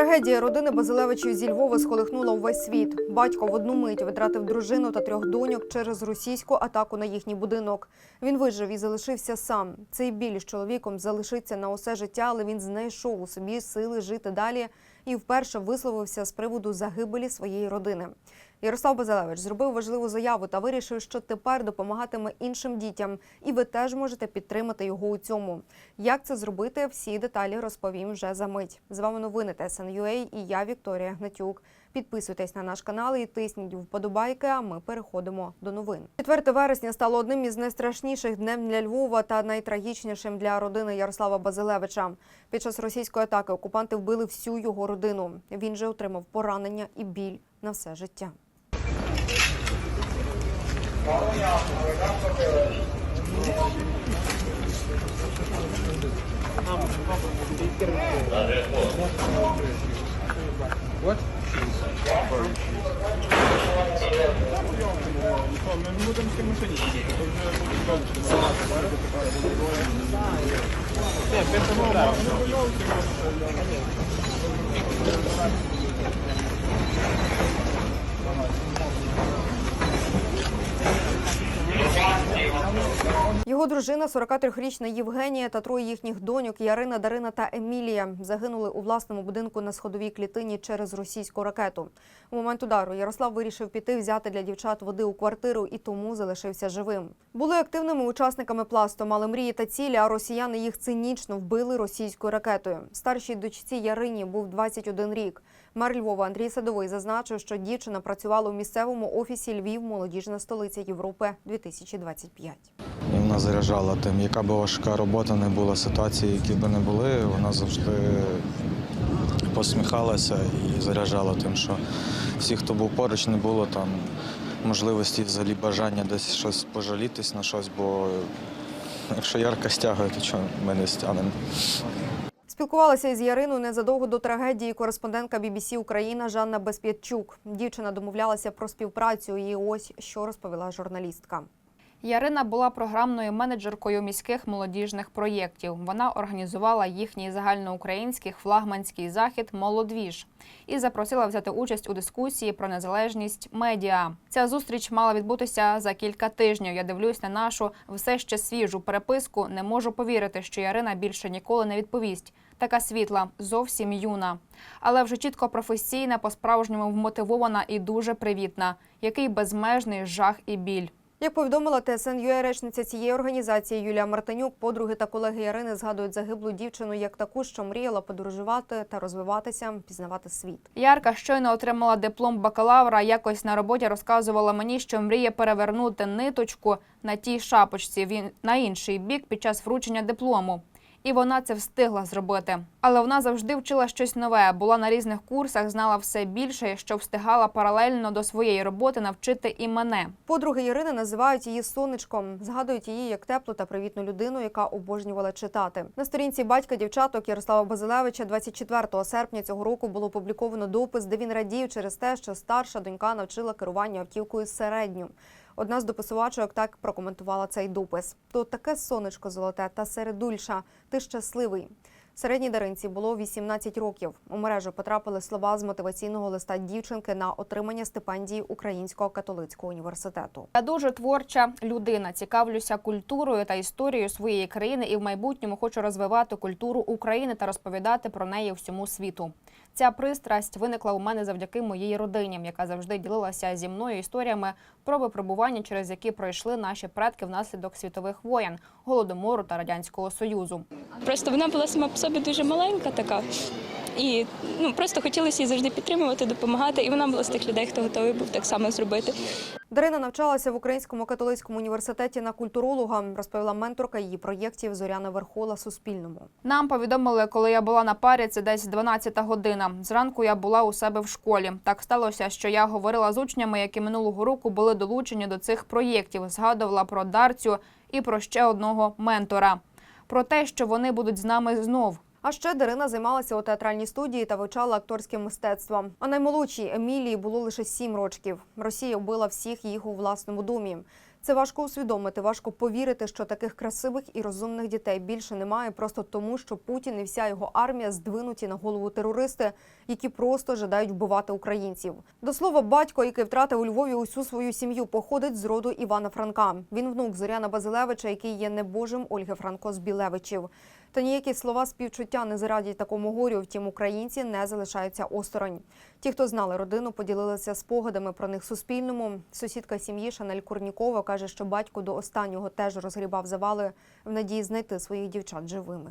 Трагедія родини Базилевичів зі Львова сколихнула увесь світ. Батько в одну мить витратив дружину та трьох доньок через російську атаку на їхній будинок. Він вижив і залишився сам. Цей біль з чоловіком залишиться на усе життя, але він знайшов у собі сили жити далі і вперше висловився з приводу загибелі своєї родини. Ярослав Базилевич зробив важливу заяву та вирішив, що тепер допомагатиме іншим дітям, і ви теж можете підтримати його у цьому. Як це зробити? Всі деталі розповім вже за мить. З вами новини ТСНЮА і я Вікторія Гнатюк. Підписуйтесь на наш канал і тисніть вподобайки. А ми переходимо до новин. 4 вересня стало одним із найстрашніших днів для Львова та найтрагічнішим для родини Ярослава Базилевича. Під час російської атаки окупанти вбили всю його родину. Він же отримав поранення і біль на все життя. What? É, pensa no horário. Thank you. Його дружина, 43-річна Євгенія та троє їхніх доньок Ярина, Дарина та Емілія загинули у власному будинку на сходовій клітині через російську ракету. У момент удару Ярослав вирішив піти взяти для дівчат води у квартиру і тому залишився живим. Були активними учасниками пласту, мали мрії та цілі, а росіяни їх цинічно вбили російською ракетою. Старшій дочці Ярині був 21 рік. Мер Львова Андрій Садовий зазначив, що дівчина працювала у місцевому офісі Львів, молодіжна столиця Європи 2025. Вона заряджала тим, яка б важка робота не була, ситуації, які б не були, вона завжди посміхалася і заряджала тим, що всі, хто був поруч, не було там можливості взагалі бажання десь щось пожалітись на щось, бо якщо ярка стягує, то чого ми не стягнемо. Спілкувалася із Яриною незадовго до трагедії кореспондентка BBC Україна Жанна Безп'ятчук. Дівчина домовлялася про співпрацю. І ось що розповіла журналістка. Ярина була програмною менеджеркою міських молодіжних проєктів. Вона організувала їхній загальноукраїнський флагманський захід Молодвіж і запросила взяти участь у дискусії про незалежність медіа. Ця зустріч мала відбутися за кілька тижнів. Я дивлюсь на нашу все ще свіжу переписку. Не можу повірити, що Ярина більше ніколи не відповість. Така світла, зовсім юна, але вже чітко професійна, по-справжньому вмотивована і дуже привітна. Який безмежний жах і біль. Як повідомила ТСН речниця цієї організації Юлія Мартинюк, подруги та колеги Ярини згадують загиблу дівчину як таку, що мріяла подорожувати та розвиватися, пізнавати світ. Ярка щойно отримала диплом бакалавра. Якось на роботі розказувала мені, що мріє перевернути ниточку на тій шапочці він на інший бік під час вручення диплому. І вона це встигла зробити. Але вона завжди вчила щось нове, була на різних курсах, знала все більше, що встигала паралельно до своєї роботи навчити і мене. Подруги Ярини називають її сонечком, згадують її як теплу та привітну людину, яка обожнювала читати. На сторінці батька дівчаток Ярослава Базилевича 24 серпня цього року було опубліковано допис, де він радів через те, що старша донька навчила керування автівкою середню. Одна з дописувачок так прокоментувала цей допис: то таке сонечко золоте та середульша. Ти щасливий. Середній Даринці було 18 років. У мережу потрапили слова з мотиваційного листа дівчинки на отримання стипендії Українського католицького університету. Я дуже творча людина. Цікавлюся культурою та історією своєї країни і в майбутньому хочу розвивати культуру України та розповідати про неї всьому світу. Ця пристрасть виникла у мене завдяки моїй родині, яка завжди ділилася зі мною історіями про випробування, через які пройшли наші предки внаслідок світових воєн, голодомору та радянського союзу. Просто вона була сама по собі дуже маленька така. І ну просто хотілося її завжди підтримувати, допомагати. І вона була з тих людей, хто готовий був так само зробити. Дарина навчалася в Українському католицькому університеті на культуролога, розповіла менторка її проєктів Зоряна Верхола Суспільному. Нам повідомили, коли я була на парі, це десь 12 година. Зранку я була у себе в школі. Так сталося, що я говорила з учнями, які минулого року були долучені до цих проєктів. Згадувала про Дарцю і про ще одного ментора. Про те, що вони будуть з нами знов. А ще Дарина займалася у театральній студії та вивчала акторське мистецтво. А наймолодшій Емілії було лише сім років. Росія вбила всіх їх у власному домі. Це важко усвідомити, важко повірити, що таких красивих і розумних дітей більше немає, просто тому, що Путін і вся його армія здвинуті на голову терористи, які просто жадають вбивати українців. До слова, батько, який втратив у Львові усю свою сім'ю, походить з роду Івана Франка. Він внук Зоряна Базилевича, який є небожим Ольги Франко з Білевичів. Та ніякі слова співчуття не зарадять такому горю. Втім, українці не залишаються осторонь. Ті, хто знали родину, поділилися спогадами про них Суспільному. Сусідка сім'ї Шанель Курнікова каже, що батько до останнього теж розгрібав завали в надії знайти своїх дівчат живими.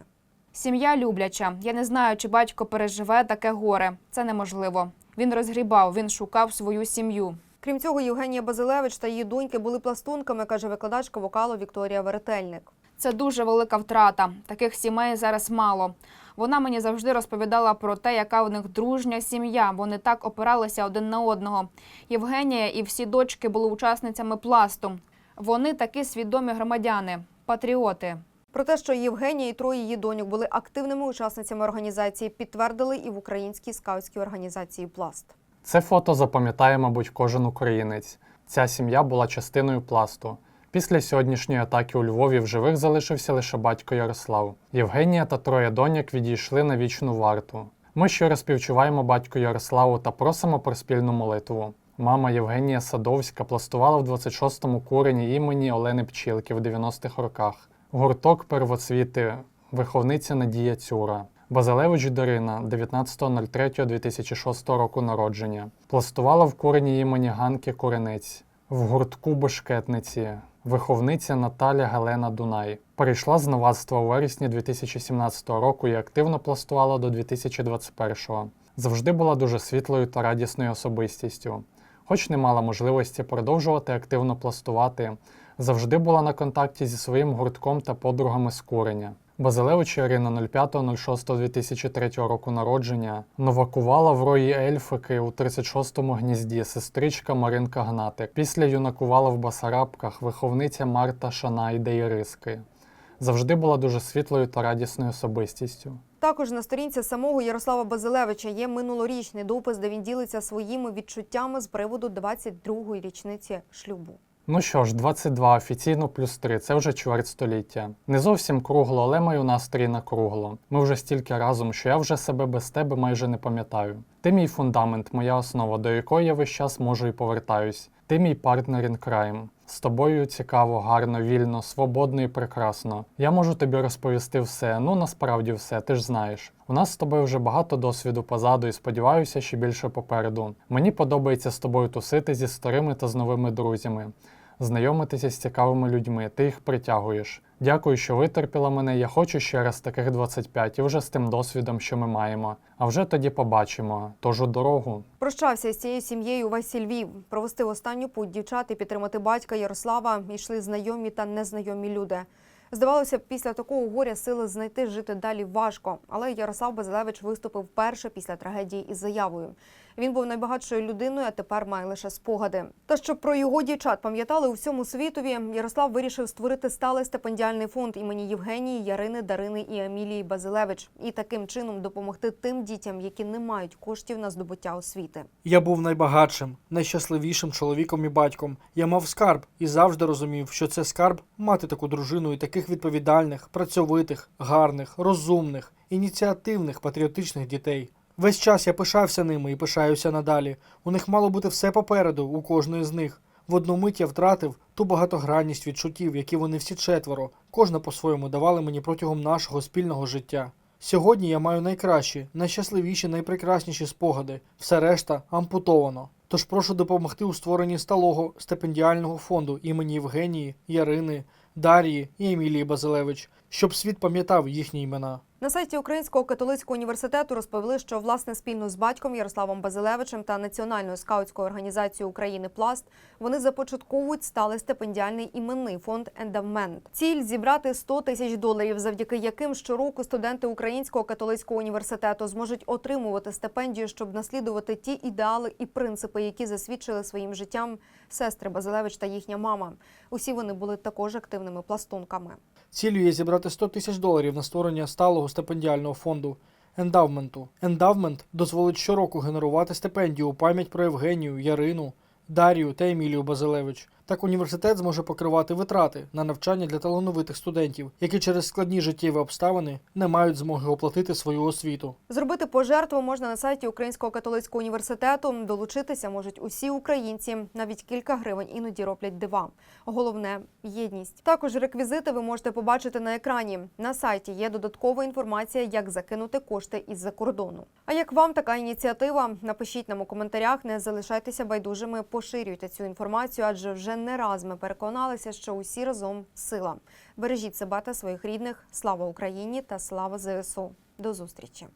Сім'я любляча. Я не знаю, чи батько переживе таке горе. Це неможливо. Він розгрібав, він шукав свою сім'ю. Крім цього, Євгенія Базилевич та її доньки були пластунками, каже викладачка вокалу Вікторія Веретельник. Це дуже велика втрата. Таких сімей зараз мало. Вона мені завжди розповідала про те, яка в них дружня сім'я. Вони так опиралися один на одного. Євгенія і всі дочки були учасницями пласту. Вони такі свідомі громадяни, патріоти. Про те, що Євгенія і троє її доньок були активними учасницями організації, підтвердили і в українській скаутській організації Пласт. Це фото запам'ятає, мабуть, кожен українець. Ця сім'я була частиною пласту. Після сьогоднішньої атаки у Львові в живих залишився лише батько Ярослав. Євгенія та троє доньок відійшли на вічну варту. Ми щиро співчуваємо батьку Ярославу та просимо про спільну молитву. Мама Євгенія Садовська пластувала в 26-му курені імені Олени Пчілки в 90-х роках. Гурток первоцвіти, виховниця Надія Цюра. Базилевич Дарина, 19.03.2006 року народження. Пластувала в курені імені Ганки Куренець. В гуртку Бешкетниці. Виховниця Наталя Гелена Дунай. Перейшла з новацтва у вересні 2017 року і активно пластувала до 2021-го. Завжди була дуже світлою та радісною особистістю. Хоч не мала можливості продовжувати активно пластувати, завжди була на контакті зі своїм гуртком та подругами з куреня. Базилевич Ірина 05.06.2003 року народження новакувала в рої ельфики у 36-му гнізді сестричка Маринка Гнатик. Після юнакувала в Басарабках виховниця Марта Шанайде Іриски. Завжди була дуже світлою та радісною особистістю. Також на сторінці самого Ярослава Базилевича є минулорічний допис, де він ділиться своїми відчуттями з приводу 22-ї річниці шлюбу. Ну що ж, 22 офіційно плюс 3 – це вже чверть століття. Не зовсім кругло, але маю настрій на кругло. Ми вже стільки разом, що я вже себе без тебе майже не пам'ятаю. Ти мій фундамент, моя основа, до якої я весь час можу і повертаюсь. Ти мій партнер in crime. З тобою цікаво, гарно, вільно, свободно і прекрасно. Я можу тобі розповісти все, ну насправді все, ти ж знаєш. У нас з тобою вже багато досвіду позаду і сподіваюся, що більше попереду. Мені подобається з тобою тусити зі старими та з новими друзями знайомитися з цікавими людьми, ти їх притягуєш. Дякую, що витерпіла мене. Я хочу ще раз таких 25 і вже з тим досвідом, що ми маємо. А вже тоді побачимо. Тож у дорогу. Прощався з цією сім'єю увесь Львів. Провести останню путь дівчат і підтримати батька Ярослава йшли знайомі та незнайомі люди. Здавалося б, після такого горя сили знайти жити далі важко. Але Ярослав Базилевич виступив вперше після трагедії із заявою. Він був найбагатшою людиною, а тепер має лише спогади. Та щоб про його дівчат пам'ятали у всьому світові, Ярослав вирішив створити сталий стипендіальний фонд імені Євгенії, Ярини, Дарини і Емілії Базилевич і таким чином допомогти тим дітям, які не мають коштів на здобуття освіти. Я був найбагатшим, найщасливішим чоловіком і батьком. Я мав скарб і завжди розумів, що це скарб мати таку дружину і таких відповідальних, працьовитих, гарних, розумних, ініціативних, патріотичних дітей. Весь час я пишався ними і пишаюся надалі. У них мало бути все попереду, у кожної з них. В одну мить я втратив ту багатогранність відчуттів, які вони всі четверо, кожна по-своєму давали мені протягом нашого спільного життя. Сьогодні я маю найкращі, найщасливіші, найпрекрасніші спогади. Все решта ампутовано. Тож прошу допомогти у створенні сталого стипендіального фонду імені Євгенії, Ярини, Дар'ї і Емілії Базилевич, щоб світ пам'ятав їхні імена. На сайті Українського католицького університету розповіли, що власне спільно з батьком Ярославом Базилевичем та Національною скаутською організацією України Пласт вони започатковують сталий стипендіальний іменний фонд Ендавмент. Ціль зібрати 100 тисяч доларів, завдяки яким щороку студенти Українського католицького університету зможуть отримувати стипендію, щоб наслідувати ті ідеали і принципи, які засвідчили своїм життям сестри Базилевич та їхня мама. Усі вони були також активними пластунками. Ціллю є зібрати 100 тисяч доларів на створення сталого стипендіального фонду ендавменту. Ендавмент дозволить щороку генерувати стипендію у пам'ять про Євгенію, Ярину, Дар'ю та Емілію Базилевич. Так університет зможе покривати витрати на навчання для талановитих студентів, які через складні життєві обставини не мають змоги оплатити свою освіту. Зробити пожертву можна на сайті Українського католицького університету. Долучитися можуть усі українці. Навіть кілька гривень іноді роблять дива. Головне єдність. Також реквізити ви можете побачити на екрані. На сайті є додаткова інформація, як закинути кошти із-за кордону. А як вам така ініціатива? Напишіть нам у коментарях. Не залишайтеся байдужими, поширюйте цю інформацію, адже вже не раз ми переконалися, що усі разом сила. Бережіть себе та своїх рідних. Слава Україні та слава ЗСУ. До зустрічі.